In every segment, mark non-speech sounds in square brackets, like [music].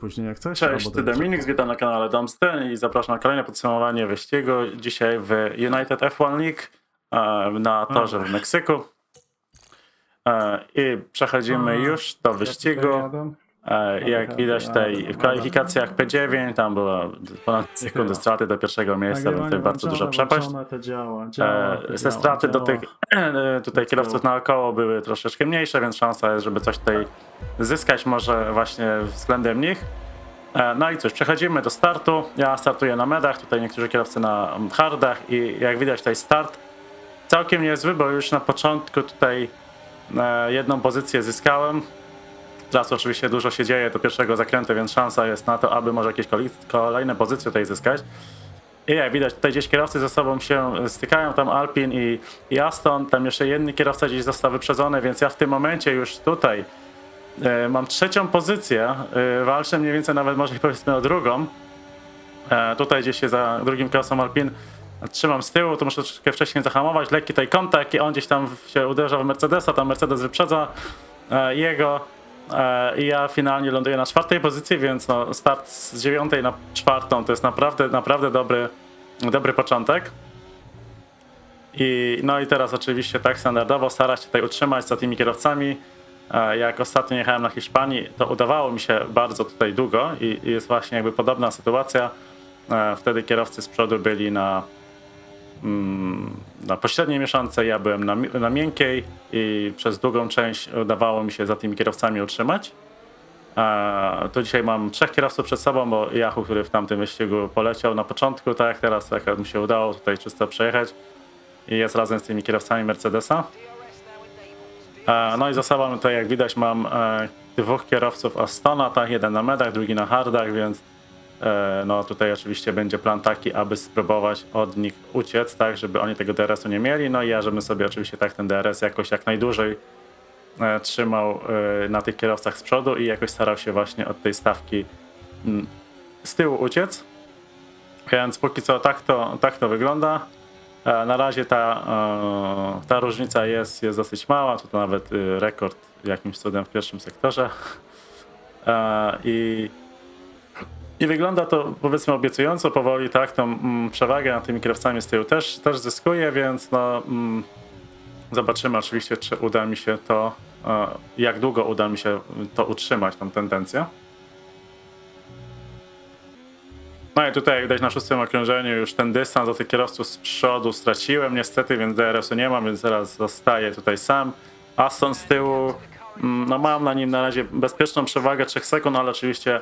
później jak coś. Cześć, ty Dominik, witam na kanale Domsten i zapraszam na kolejne podsumowanie wyścigu. Dzisiaj w United F1 League e, na torze w Meksyku. E, I przechodzimy już do Ja wyścigu. E, Jak widać tutaj w kwalifikacjach P9 tam było ponad sekundy straty do pierwszego miejsca, więc tutaj bardzo duża przepaść. E, Te straty do tych [clears throat] tutaj kierowców naokoło były troszeczkę mniejsze, więc szansa jest, żeby coś tutaj zyskać może właśnie względem nich. E, No i cóż, przechodzimy do startu. Ja startuję na medach, tutaj niektórzy kierowcy na mm, hardach i jak widać tutaj start całkiem niezły, bo już na początku tutaj jedną pozycję zyskałem. Teraz oczywiście dużo się dzieje do pierwszego zakrętu, więc szansa jest na to, aby może jakieś kolejne pozycje tutaj zyskać. I jak widać, tutaj gdzieś kierowcy ze sobą się stykają, tam Alpin i, i Aston, tam jeszcze jeden kierowca gdzieś został wyprzedzony, więc ja w tym momencie już tutaj e, mam trzecią pozycję, e, walczę mniej więcej nawet może powiedzmy o drugą. E, tutaj gdzieś się za drugim kierowcą Alpin trzymam z tyłu, to muszę troszeczkę wcześniej zahamować, lekki tutaj kontakt i on gdzieś tam się uderza w Mercedesa, tam Mercedes wyprzedza e, jego i ja finalnie ląduję na czwartej pozycji, więc no, start z dziewiątej na czwartą to jest naprawdę, naprawdę dobry, dobry początek. I, no i teraz oczywiście tak standardowo starać się tutaj utrzymać za tymi kierowcami. E, Jak ostatnio jechałem na Hiszpanii, to udawało mi się bardzo tutaj długo i, i jest właśnie jakby podobna sytuacja. E, Wtedy kierowcy z przodu byli na, na pośredniej mieszance, ja byłem na, na miękkiej i przez długą część udawało mi się za tymi kierowcami utrzymać. E, To dzisiaj mam trzech kierowców przed sobą, bo Yahoo, który w tamtym wyścigu poleciał na początku, tak jak teraz, tak mi się udało tutaj czysto przejechać i jest razem z tymi kierowcami Mercedesa. No i za sobą tutaj jak widać mam e, dwóch kierowców Astona, tak, jeden na medach, drugi na hardach, więc no tutaj oczywiście będzie plan taki, aby spróbować od nich uciec, tak, żeby oni tego DRS-u nie mieli, no i ja, żebym sobie oczywiście tak ten DRS jakoś jak najdłużej e, trzymał e, na tych kierowcach z przodu i jakoś starał się właśnie od tej stawki mm, z tyłu uciec. Więc póki co tak to, tak to wygląda. E, Na razie ta, e, ta różnica jest, jest dosyć mała, to, to nawet rekord jakimś cudem w pierwszym sektorze. E, I, I wygląda to powiedzmy obiecująco powoli, tak, tą mm, przewagę nad tymi kierowcami z tyłu też, też zyskuje, więc no, mm, zobaczymy oczywiście, czy uda mi się to, e, jak długo uda mi się to utrzymać, tą tendencję. No i tutaj jak widać na szóstym okrążeniu już ten dystans do tych kierowców z przodu straciłem niestety, więc DRS-u nie mam, więc teraz zostaję tutaj sam. Aston z tyłu, mm, no mam na nim na razie bezpieczną przewagę 3 sekund, ale oczywiście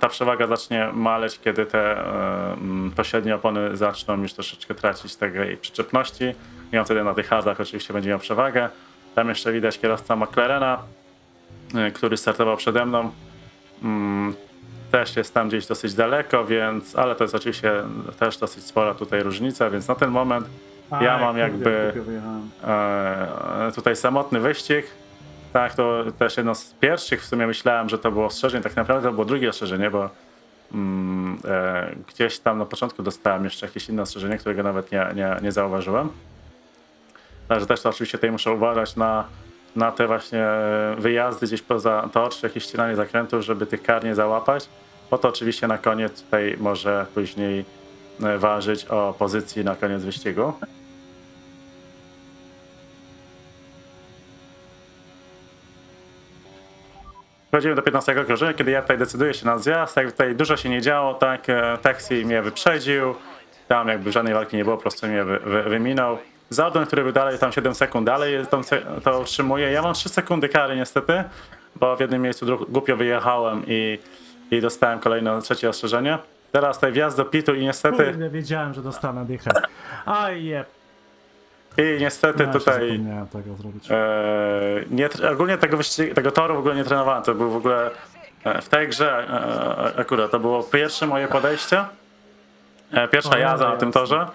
ta przewaga zacznie maleć, kiedy te e, pośrednie opony zaczną już troszeczkę tracić tej przyczepności. I on wtedy na tych hardach oczywiście będzie miał przewagę. Tam jeszcze widać kierowca McLarena, e, który startował przede mną. Mm, też jest tam gdzieś dosyć daleko, więc, ale to jest oczywiście też dosyć spora tutaj różnica, więc na ten moment A, ja mam kurde, jakby e, tutaj samotny wyścig. Tak, to też jedno z pierwszych w sumie myślałem, że to było ostrzeżenie, tak naprawdę to było drugie ostrzeżenie, bo mm, e, gdzieś tam na początku dostałem jeszcze jakieś inne ostrzeżenie, którego nawet nie, nie, nie zauważyłem. Także też to oczywiście tutaj muszę uważać na, na te właśnie wyjazdy gdzieś poza tor, czy jakieś ścinanie zakrętów, żeby tych kar nie załapać. Po to oczywiście na koniec tutaj może później e, ważyć o pozycji na koniec wyścigu. Przechodzimy do 15 okrążenia, kiedy ja tutaj decyduję się na zjazd, tak tutaj dużo się nie działo, tak, e, taksi mnie wyprzedził, tam jakby żadnej walki nie było, po prostu mnie wy, wy, wyminął. Zaldon, który był dalej, tam 7 sekund dalej, tam to utrzymuje. Ja mam 3 sekundy kary niestety, bo w jednym miejscu głupio wyjechałem i, i dostałem kolejne trzecie ostrzeżenie. Teraz tutaj wjazd do pitu i niestety, Kurde, wiedziałem, że dostanę dychę. Aj, jeb. I niestety Ja się tutaj tego zrobić. E, nie, ogólnie tego, tego toru w ogóle nie trenowałem. To był w ogóle e, w tej grze e, akurat to było pierwsze moje podejście. E, pierwsza O, jazda na tym torze.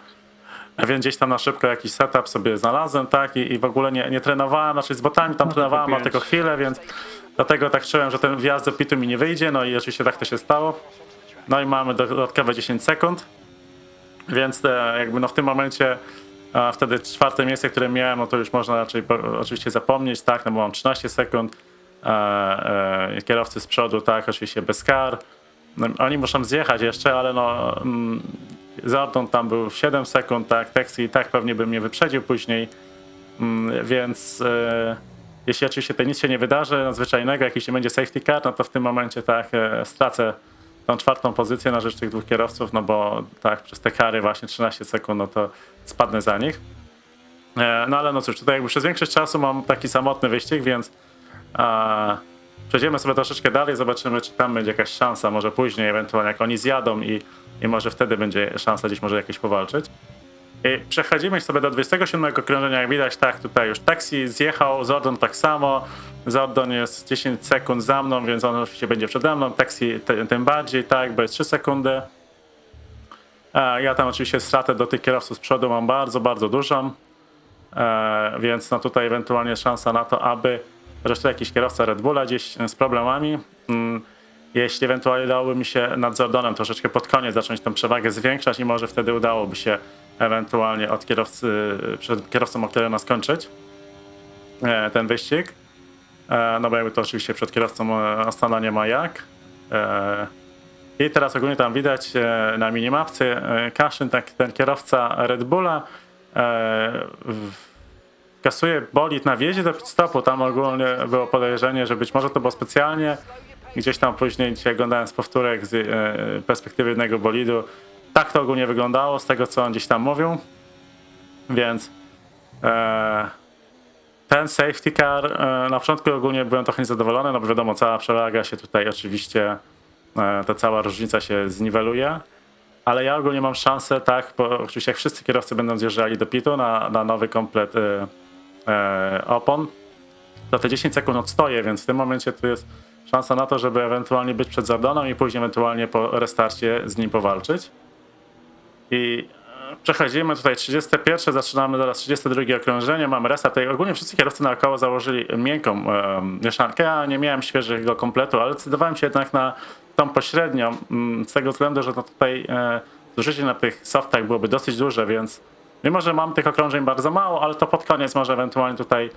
A Więc gdzieś tam na szybko jakiś setup sobie znalazłem, tak? I, i w ogóle nie, nie trenowałem, znaczy z botami tam No trenowałem, ale tylko chwilę, więc dlatego tak czułem, że ten wjazd do pitu mi nie wyjdzie. No i oczywiście tak to się stało. No i mamy dodatkowe 10 sekund. Więc e, jakby no w tym momencie a wtedy czwarte miejsce, które miałem, no to już można raczej po, oczywiście zapomnieć, tak, no bo mam 13 sekund. e, e, kierowcy z przodu, tak, oczywiście bez kar. No, Oni muszą zjechać jeszcze, ale no mm, Zordon tam był 7 sekund, tak, Texi i tak pewnie by mnie wyprzedził później, mm, więc e, jeśli oczywiście tutaj nic się nie wydarzy nadzwyczajnego, jakiś nie będzie safety car, no to w tym momencie tak e, stracę tą czwartą pozycję na rzecz tych dwóch kierowców, no bo tak przez te kary właśnie 13 sekund, no to spadnę za nich. E, No ale no cóż, tutaj jakby przez większość czasu mam taki samotny wyścig, więc a, przejdziemy sobie troszeczkę dalej, zobaczymy czy tam będzie jakaś szansa, może później ewentualnie jak oni zjadą i, i może wtedy będzie szansa gdzieś może jakieś powalczyć. I przechodzimy sobie do 27 okrążenia, jak widać tak tutaj już taksi zjechał, Zordon tak samo, Zordon jest 10 sekund za mną, więc on oczywiście będzie przede mną, taksi tym bardziej, tak, bo jest 3 sekundy. A ja tam oczywiście stratę do tych kierowców z przodu mam bardzo, bardzo dużą. E, więc no tutaj ewentualnie szansa na to, aby zresztą jakiś kierowca Red Bulla gdzieś z problemami. Mm, jeśli ewentualnie dałoby mi się nad Zordonem troszeczkę pod koniec zacząć tę przewagę zwiększać i może wtedy udałoby się ewentualnie od kierowcy, przed kierowcą McLarena skończyć e, ten wyścig. E, no bo jakby to oczywiście przed kierowcą e, Astana nie ma jak. I teraz ogólnie tam widać e, na minimapce e, Kaszyn, tak, ten kierowca Red Bulla e, kasuje bolid na wjeździe do stopu. Tam ogólnie było podejrzenie, że być może to było specjalnie. Gdzieś tam później dzisiaj oglądając powtórek z perspektywy jednego bolidu. Tak to ogólnie wyglądało z tego, co on gdzieś tam mówił. Więc e, ten safety car, e, na początku ogólnie byłem trochę niezadowolony, no bo wiadomo, cała przewaga się tutaj oczywiście, ta cała różnica się zniweluje. Ale ja ogólnie mam szansę, tak, bo oczywiście jak wszyscy kierowcy będą zjeżdżali do pitu na, na nowy komplet e, e, opon, to te 10 sekund odstoję, więc w tym momencie tu jest szansa na to, żeby ewentualnie być przed Zardoną i później ewentualnie po restarcie z nim powalczyć. I e, przechodzimy tutaj 31, zaczynamy zaraz 32 okrążenie, mamy restart. Ogólnie wszyscy kierowcy naokoło założyli miękką mieszankę. Ja nie miałem świeżego kompletu, ale decydowałem się jednak na tą pośrednią, mm, z tego względu, że to tutaj e, zużycie na tych softach byłoby dosyć duże, więc mimo, że mam tych okrążeń bardzo mało, ale to pod koniec może ewentualnie tutaj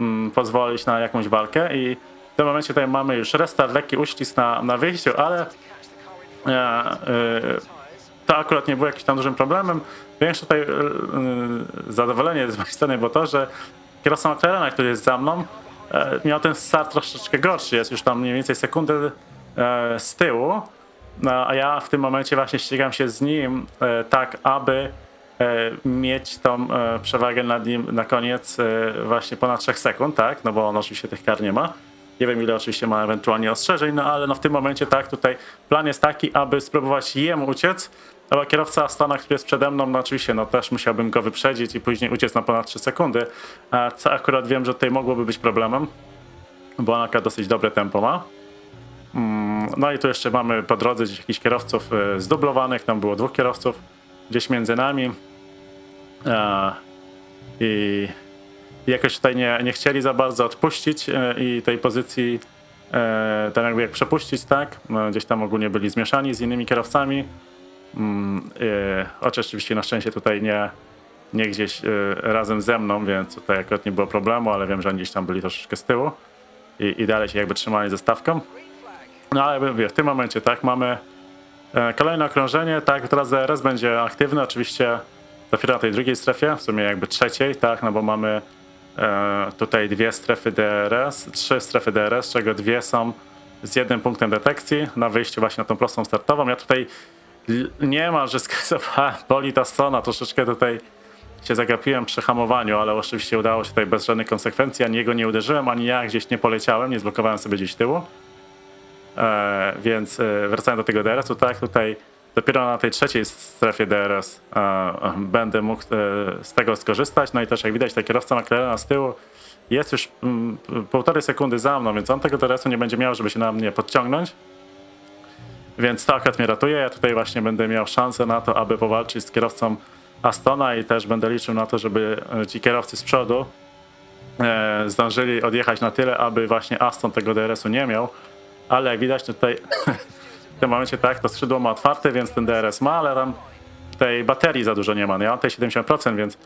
mm, pozwolić na jakąś walkę i w tym momencie tutaj mamy już restart, lekki uścisk na, na wyjściu, ale e, e, to akurat nie było jakimś tam dużym problemem. Większe tutaj e, zadowolenie z mojej strony było to, że kierowca McLarena, który jest za mną, e, miał ten start troszeczkę gorszy. Jest już tam mniej więcej sekundę e, z tyłu, no, a ja w tym momencie właśnie ścigam się z nim e, tak, aby mieć tą przewagę nad nim na koniec właśnie ponad 3 sekund, tak? No bo on oczywiście tych kar nie ma. Nie wiem ile oczywiście ma ewentualnie ostrzeżeń, no ale no w tym momencie tak, tutaj plan jest taki, aby spróbować jemu uciec, ale kierowca Stana, który jest przede mną, no oczywiście no też musiałbym go wyprzedzić i później uciec na ponad 3 sekundy, co akurat wiem, że tutaj mogłoby być problemem, bo on akurat dosyć dobre tempo ma. Mm, No i tu jeszcze mamy po drodze gdzieś jakichś kierowców e, zdublowanych, tam było dwóch kierowców gdzieś między nami. E, i jakoś tutaj nie, nie chcieli za bardzo odpuścić e, i tej pozycji e, tam jakby jak przepuścić, tak? No, gdzieś tam ogólnie byli zmieszani z innymi kierowcami. Mm, e, oczywiście na szczęście tutaj nie, nie gdzieś razem ze mną, więc tutaj akurat nie było problemu, ale wiem, że oni gdzieś tam byli troszeczkę z tyłu i, i dalej się jakby trzymali ze stawką. No ale mówię, w tym momencie tak mamy kolejne okrążenie, tak, teraz DRS będzie aktywny, oczywiście dopiero na tej drugiej strefie, w sumie jakby trzeciej, tak, no bo mamy tutaj dwie strefy DRS, trzy strefy DRS, z czego dwie są z jednym punktem detekcji na wyjściu właśnie na tą prostą startową. Ja tutaj l- niemal, że [laughs] skasowałem boli ta strona, troszeczkę tutaj się zagapiłem przy hamowaniu, ale oczywiście udało się tutaj bez żadnych konsekwencji, ani jego nie uderzyłem, ani ja gdzieś nie poleciałem, nie zblokowałem sobie gdzieś tyłu. E, więc e, wracając do tego DRS-u, tak, tutaj dopiero na tej trzeciej strefie DRS e, będę mógł e, z tego skorzystać. No i też jak widać, ta kierowca McLarena z tyłu jest już mm, półtorej sekundy za mną, więc on tego DRS-u nie będzie miał, żeby się na mnie podciągnąć. Więc to akurat mnie ratuje. Ja tutaj właśnie będę miał szansę na to, aby powalczyć z kierowcą Astona i też będę liczył na to, żeby e, ci kierowcy z przodu zdążyli odjechać na tyle, aby właśnie Aston tego DRS-u nie miał. Ale jak widać tutaj [laughs] tym momencie tak, to skrzydło ma otwarte, więc ten DRS ma, ale tam tej baterii za dużo nie ma. Ja mam tej 70%, więc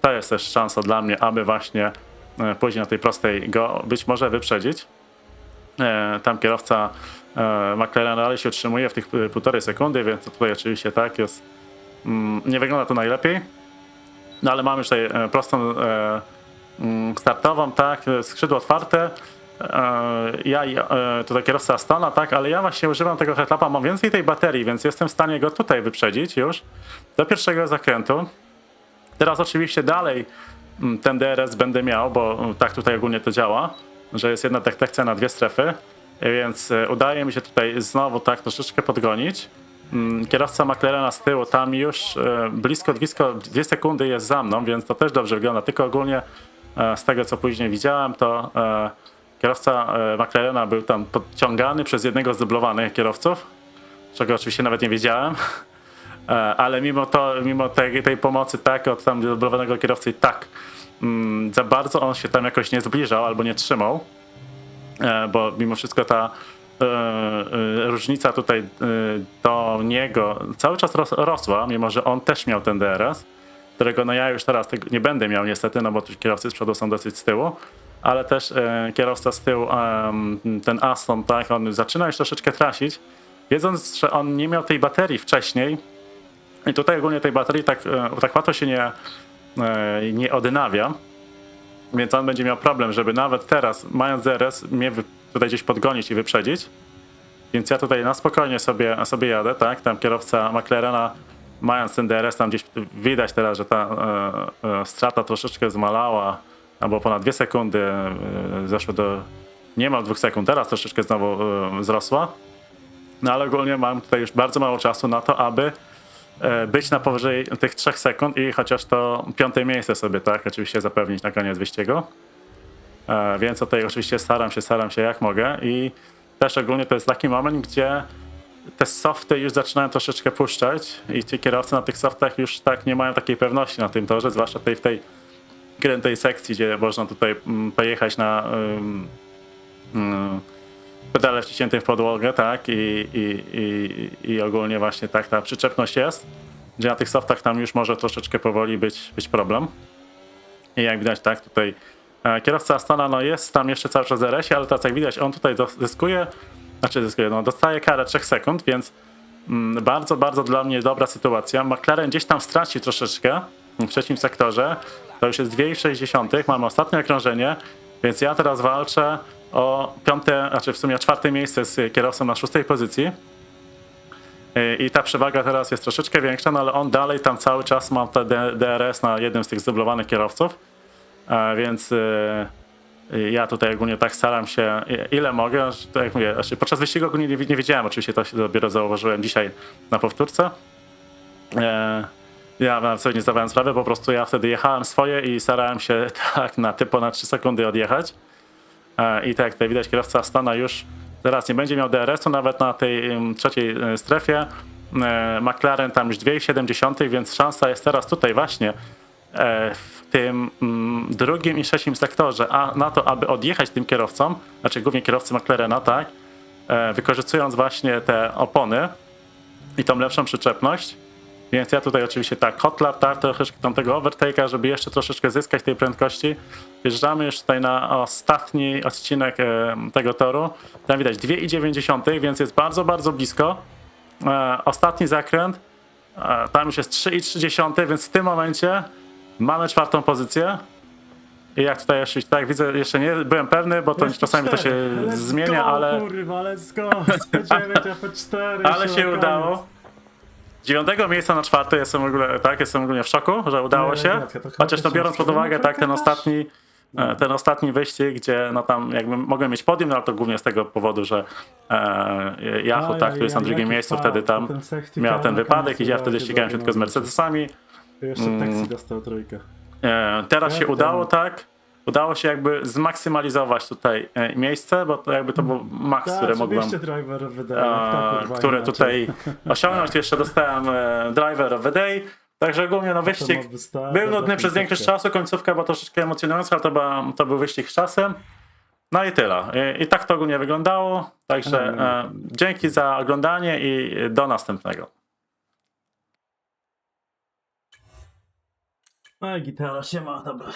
to jest też szansa dla mnie, aby właśnie e, później na tej prostej go być może wyprzedzić. E, tam kierowca e, McLaren dalej się utrzymuje w tych półtorej sekundy, więc tutaj oczywiście tak jest. Mm, nie wygląda to najlepiej. No ale mamy już tutaj prostą mm, startową, tak, skrzydło otwarte. E, ja e, tutaj kierowca Astona, tak, ale ja właśnie używam tego headlapa, mam więcej tej baterii, więc jestem w stanie go tutaj wyprzedzić już do pierwszego zakrętu. Teraz oczywiście dalej mm, ten DRS będę miał, bo mm, tak tutaj ogólnie to działa, że jest jedna detekcja na dwie strefy, więc e, udaje mi się tutaj znowu tak troszeczkę podgonić. Mm, Kierowca McLarena z tyłu tam już blisko, blisko dwie sekundy jest za mną, więc to też dobrze wygląda. Tylko ogólnie z tego co później widziałem, to kierowca e, McLarena był tam podciągany przez jednego z dublowanych kierowców, czego oczywiście nawet nie wiedziałem. [laughs] E, ale mimo to, mimo tej, tej pomocy tak od tam dublowanego kierowcy tak mm, za bardzo on się tam jakoś nie zbliżał albo nie trzymał, e, bo mimo wszystko ta różnica tutaj do niego cały czas ros, rosła, mimo że on też miał ten DRS, którego no ja już teraz nie będę miał niestety, no bo tu kierowcy z przodu są dosyć z tyłu, ale też e, kierowca z tyłu, em, ten Aston, tak, on zaczyna już troszeczkę tracić, wiedząc, że on nie miał tej baterii wcześniej, i tutaj ogólnie tej baterii tak, e, tak łatwo się nie, e, nie odnawia, więc on będzie miał problem, żeby nawet teraz, mając DRS, mnie tutaj gdzieś podgonić i wyprzedzić. Więc ja tutaj na spokojnie sobie, sobie jadę, tak? Tam kierowca McLarena, mając ten DRS, tam gdzieś widać teraz, że ta e, e, strata troszeczkę zmalała, albo ponad dwie sekundy e, zeszło do niemal dwóch sekund, teraz troszeczkę znowu e, wzrosła. No ale ogólnie mam tutaj już bardzo mało czasu na to, aby e, być na powyżej tych 3 sekund i chociaż to piąte miejsce sobie, tak, oczywiście zapewnić na koniec wyścigu. Więc tutaj oczywiście staram się, staram się jak mogę i też ogólnie to jest taki moment, gdzie te softy już zaczynają troszeczkę puszczać i ci kierowcy na tych softach już tak nie mają takiej pewności na tym torze, zwłaszcza tutaj w tej krętej sekcji, gdzie można tutaj mm, pojechać na pedale wciśniętym w podłogę, tak, i, i, i, i ogólnie właśnie tak ta przyczepność jest, gdzie na tych softach tam już może troszeczkę powoli być, być problem. I jak widać, tak, tutaj e, kierowca Astana no jest tam jeszcze cały czas RS-ie, ale teraz jak widać, on tutaj zyskuje, znaczy zyskuje, no dostaje karę 3 sekund, więc mm, bardzo, bardzo dla mnie dobra sytuacja. McLaren gdzieś tam straci troszeczkę w trzecim sektorze, to już jest 2,6, mamy ostatnie okrążenie, więc ja teraz walczę o piąte, znaczy w sumie czwarte miejsce z kierowcą na szóstej pozycji. I ta przewaga teraz jest troszeczkę większa, no ale on dalej tam cały czas ma te DRS na jednym z tych zdublowanych kierowców. E, Więc yy, ja tutaj ogólnie tak staram się ile mogę. Tak jak mówię, znaczy podczas wyścigu ogólnie nie, nie oczywiście to się dopiero zauważyłem dzisiaj na powtórce. Ja sobie nie zdawałem sprawy, po prostu ja wtedy jechałem swoje i starałem się [laughs] tak na typ ponad 3 sekundy odjechać. E, I tak tutaj widać, kierowca Stana już teraz nie będzie miał DRS-u nawet na tej trzeciej e, strefie. E, McLaren tam już 2,7, więc szansa jest teraz tutaj właśnie w tym mm, drugim i trzecim sektorze, a na to, aby odjechać tym kierowcom, znaczy głównie kierowcy McLarena, tak, wykorzystując właśnie te opony i tą lepszą przyczepność. Więc ja tutaj oczywiście tak, hotlap, tak, troszeczkę tam tego overtake'a, żeby jeszcze troszeczkę zyskać tej prędkości. Wjeżdżamy już tutaj na ostatni odcinek tego toru. Tam widać 2,9, więc jest bardzo, bardzo blisko. E, ostatni zakręt, e, tam już jest 3,3, więc w tym momencie mamy czwartą pozycję. I jak tutaj jeszcze, tak widzę, jeszcze nie byłem pewny, bo to czasami to się. Let's zmienia, go, ale, Kurwa, let's go. P9, a P4. ale się udało. Dziewiątego miejsca na czwarte jestem w ogóle, tak, jestem ogólnie w szoku, że udało się. Chociaż to pierwszy biorąc pod uwagę, tak, ten ostatni, e, ten ostatni wyścig, gdzie no tam jakby mogłem mieć podium, no ale to głównie z tego powodu, że e, Yahoo, tak, który jest na drugim miejscu, wtedy tam miał ten wypadek i ja wtedy ścigałem się tylko z. Mercedesami. Jeszcze Taxi dostał trójkę. E, Teraz się udało, tak. Udało się jakby zmaksymalizować tutaj e, miejsce, bo to jakby to był maks, Tak, które mogłem, driver wydaje. e, które tutaj osiągnąć. Jeszcze dostałem e, driver of the day. Także ogólnie no wyścig był nudny przez większość czasu, końcówka była troszeczkę emocjonująca, ale to, była, to był wyścig z czasem. No i tyle. I, I tak to ogólnie wyglądało. Także e, dzięki za oglądanie i do następnego. A gitara się ma, dobra.